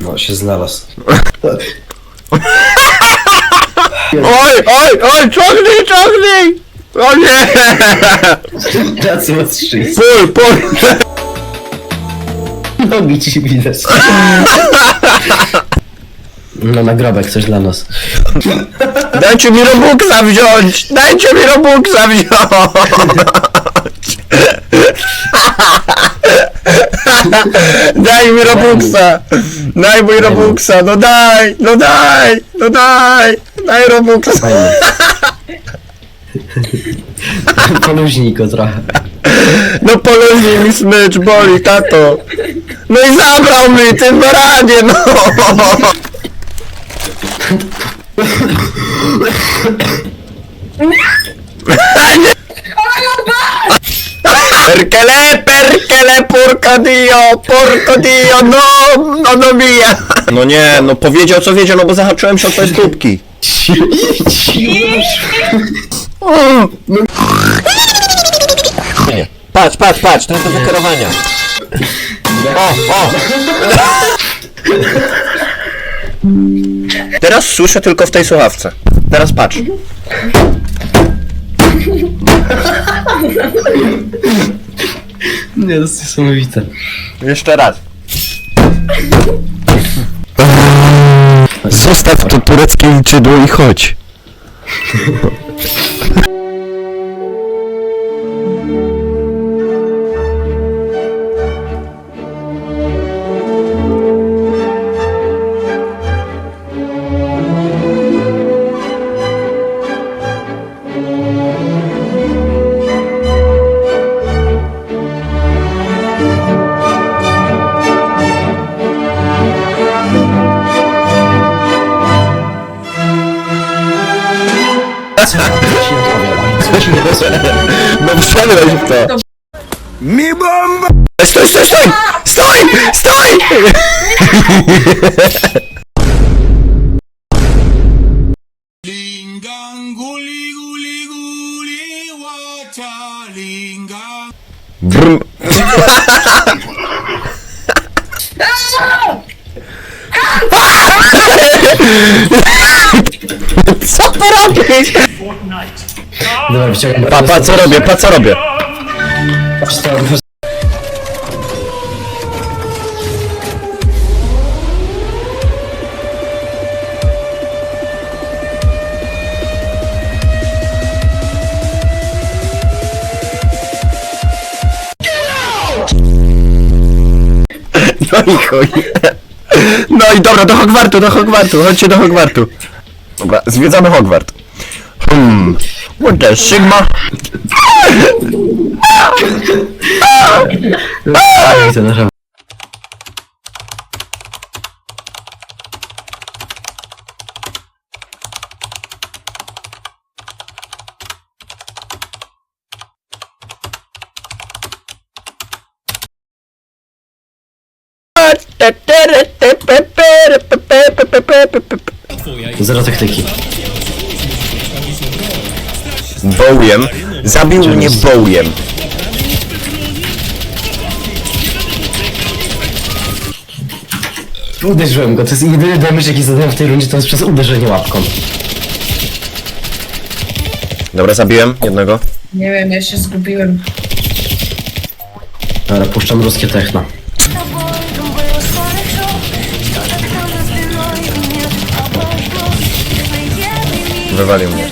No, się znalazł. Oj, oj, oj, ciągnij, ciągnij! O nie! Tacy ostrzyj. Pól, pól! Nogi ci widać. No nagrobek coś dla nas. Dajcie mi Robuxa wziąć! Dajcie mi Robuxa wziąć! Daj mi Robuxa! Daj mój Robuxa, no daj! No daj! No daj! Daj Robuxa! Fajnie. Poluźnij go trochę. No poluźnij mi smycz, boli, tato! No i zabrał mi, ty baranie, no! Perkele, porco dio, porco dio, no, no, no mia! No nie, no powiedział co wiedział, no bo zahaczyłem się o twoje stópki. Nie. Patrz, patrz, patrz, to jest do wykierowania. O, o! Teraz słyszę tylko w tej słuchawce. Teraz patrz. Nie, to jest niesamowite. Jeszcze raz. Zostaw to tureckie liczydło i chodź. Co ci nie odpowiada? Co ci nie odpowiada? No wszedłeś w to. Mi bomba! Stój, stój, stój! Stój! Stój! Lingang Co ty robisz? Dobra, wyciągam. Pa, pa, co robię, pa, co robię? No i chuj. No i dobra, do Hogwartu, do Hogwartu, chodźcie do Hogwartu. Dobra, zwiedzamy Hogwart. Hmm. What the Sigma? A, widzę, naprawdę. Zero taktyki. Bołiem. Zabił mnie bołiem. Uderzyłem go, to jest jedyny damage jaki zadałem w tej rundzie, to jest przez uderzenie łapką. Dobra, zabiłem jednego. Nie wiem, ja się zgubiłem. Dobra, puszczam ruskie techno. Wywalił mnie.